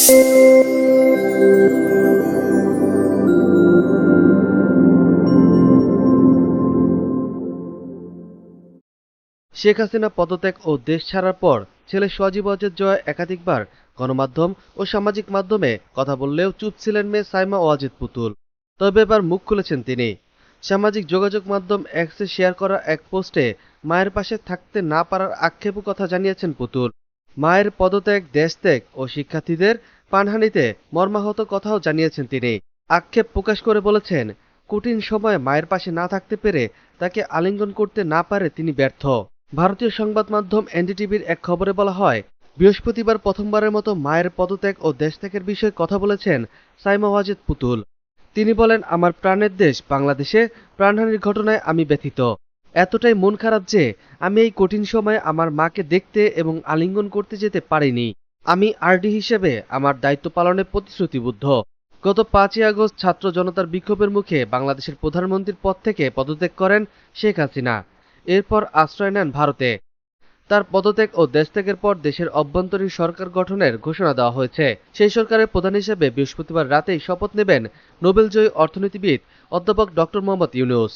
শেখ হাসিনা পদত্যাগ ও দেশ ছাড়ার পর ছেলে সজীব অজের জয় একাধিকবার গণমাধ্যম ও সামাজিক মাধ্যমে কথা বললেও চুপ ছিলেন মেয়ে সাইমা ওয়াজিদ পুতুল। তবে এবার মুখ খুলেছেন তিনি। সামাজিক যোগাযোগ মাধ্যম এক্সে শেয়ার করা এক পোস্টে মায়ের পাশে থাকতে না পারার আক্ষেপও কথা জানিয়েছেন পুতুল। মায়ের পদত্যাগ, দেশত্যাগ ও শিক্ষার্থীদের পানহানিতে মর্মাহত কথাও জানিয়েছেন তিনি। আক্ষেপ প্রকাশ করে বলেছেন, কঠিন সময়ে মায়ের পাশে না থাকতে পেরে তাকে আলিঙ্গন করতে না পারে তিনি ব্যর্থ। ভারতীয় সংবাদ মাধ্যম এনডিটিভির এক খবরে বলা হয়, বৃহস্পতিবার প্রথমবারের মতো মায়ের পদত্যাগ ও দেশত্যাগের বিষয়ে কথা বলেছেন সাইমা ওয়াজেদ পুতুল। তিনি বলেন, আমার প্রাণের দেশ বাংলাদেশে প্রাণহানির ঘটনায় আমি ব্যথিত। এতটাই মন খারাপ যে আমি এই কঠিন সময়ে আমার মাকে দেখতে এবং আলিঙ্গন করতে যেতে পারিনি। আমি আরডি হিসেবে আমার দায়িত্ব পালনে প্রতিশ্রুতিবদ্ধ। গত পাঁচই আগস্ট ছাত্র জনতার বিক্ষোভের মুখে বাংলাদেশের প্রধানমন্ত্রীর পদ থেকে পদত্যাগ করেন শেখ হাসিনা। এরপর আশ্রয় নেন ভারতে। তার পদত্যাগ ও দেশত্যাগের পর দেশের অভ্যন্তরীণ সরকার গঠনের ঘোষণা দেওয়া হয়েছে। সেই সরকারের প্রধান হিসেবে বৃহস্পতিবার রাতেই শপথ নেবেন নোবেলজয়ী অর্থনীতিবিদ অধ্যাপক ডক্টর মোহাম্মদ ইউনুস।